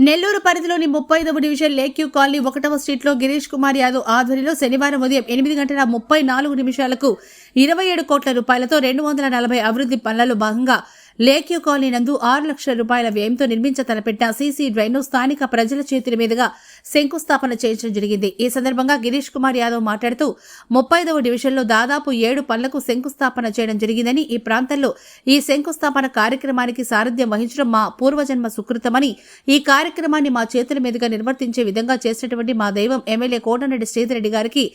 నెల్లూరు పరిధిలోని ముప్పై ఐదవ డివిజన్ లేక్యూ కాలనీ ఒకటవ స్ట్రీట్లో గిరీష్ కుమార్ యాదవ్ ఆధ్వర్యంలో శనివారం ఉదయం ఎనిమిది గంటల ముప్పై నాలుగు నిమిషాలకు ఇరవై ఏడు కోట్ల రూపాయలతో రెండు వందల నలభై అభివృద్ధి పనులలో భాగంగా లేక్యూ కాలనీ నందు ఆరు లక్షల రూపాయల వ్యయంతో నిర్మించ తలపెట్టిన సీసీ డ్రైన్ను స్థానిక ప్రజల చేతుల మీదుగా శంకుస్థాపన చేయించడం జరిగింది. ఈ సందర్భంగా గిరీష్ కుమార్ యాదవ్ మాట్లాడుతూ ముప్పైదవ డివిజన్లో దాదాపు ఏడు పనులకు శంకుస్థాపన చేయడం జరిగిందని ఈ ప్రాంతంలో ఈ శంకుస్థాపన కార్యక్రమానికి సారథ్యం వహించడం మా పూర్వజన్మ సుకృతమని ఈ కార్యక్రమాన్ని మా చేతుల మీదుగా నిర్వర్తించే విధంగా చేసినటువంటి మా దైవం ఎమ్మెల్యే కోటనరెడ్డి శ్రీధరెడ్డి గారికి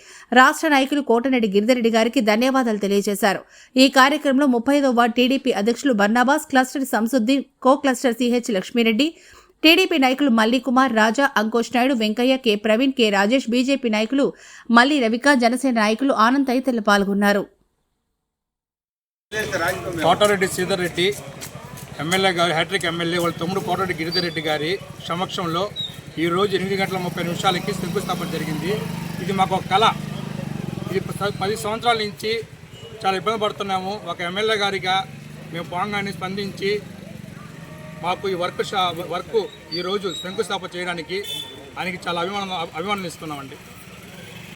రాష్ట్ర నాయకులు కోటరెడ్డి గిరిధరెడ్డి గారికి ధన్యవాదాలు తెలియజేశారు. ఈ కార్యక్రమంలో ముప్పైదవ వార్డు టీడీపీ అధ్యక్షులు Barnabas cluster Samsuddin co cluster CH Lakshmireddy TDP నాయకులు Malli Kumar Raja Ankosh Naidu Venkaiah K Praveen K Rajesh BJP నాయకులు మల్లి రవిక జనసేన నాయకులు ఆనంద్ తదితరులు పాల్గొన్నారు. Kotareddy Sridhar Reddy MLA garu hat-trick MLA వాళ్ళ తమ్ముడు కోటారెడ్డి గిరిధర్ రెడ్డి గారి సమక్షంలో ఈ రోజు ఎనిమిది గంటల ముప్పై నిమిషాలకి శంకుస్థాపన జరిగింది. ఇది మాకు ఒక కళ. ఇది పది సంవత్సరాల నుంచి చాలా ఇబ్బంది పడుతున్నాము. ఒక ఎమ్మెల్యే గారిగా మేము పోగానే స్పందించి మాకు ఈ వర్క్ షా వర్క్ ఈరోజు శంకుస్థాపన చేయడానికి ఆయనకి చాలా అభిమానం అభిమానం ఇస్తున్నామండి.